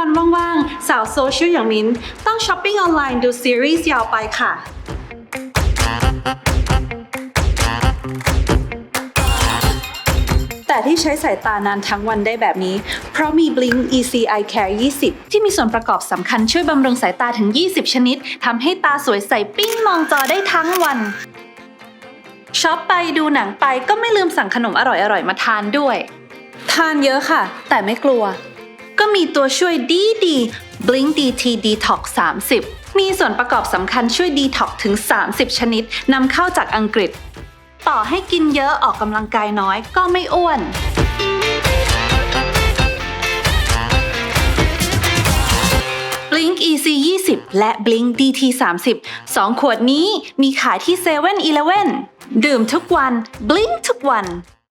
วันว่างๆ สาวโซเชียลอย่างมิ้นต้องช้อปปิ้งออนไลน์ดูซีรีส์ยาวไปค่ะ แต่ที่ใช้สายตานานทั้งวันได้แบบนี้ เพราะมี Blink Easy Eye Care 20 ที่มีส่วนประกอบสำคัญช่วยบำรุงสายตาถึง 20 ชนิดทำให้ตาสวยใสปิ้งมองจอได้ทั้งวันช็อปไปดูหนังไปก็ไม่ลืมสั่งขนมอร่อยๆมาทานด้วย ทานเยอะค่ะ แต่ไม่กลัว ก็มีตัวช่วยดีดี Blink DT Detox 30 มีส่วนประกอบสำคัญช่วย Detox ถึง 30 ชนิดนำเข้าจากอังกฤษ ต่อให้กินเยอะออกกำลังกายน้อยก็ไม่อ้วน Blink EC 20และ Blink DT 30 2 ขวดนี้มีขายที่7 e เ e ่ e อดื่มทุกวัน Blink ทุกวัน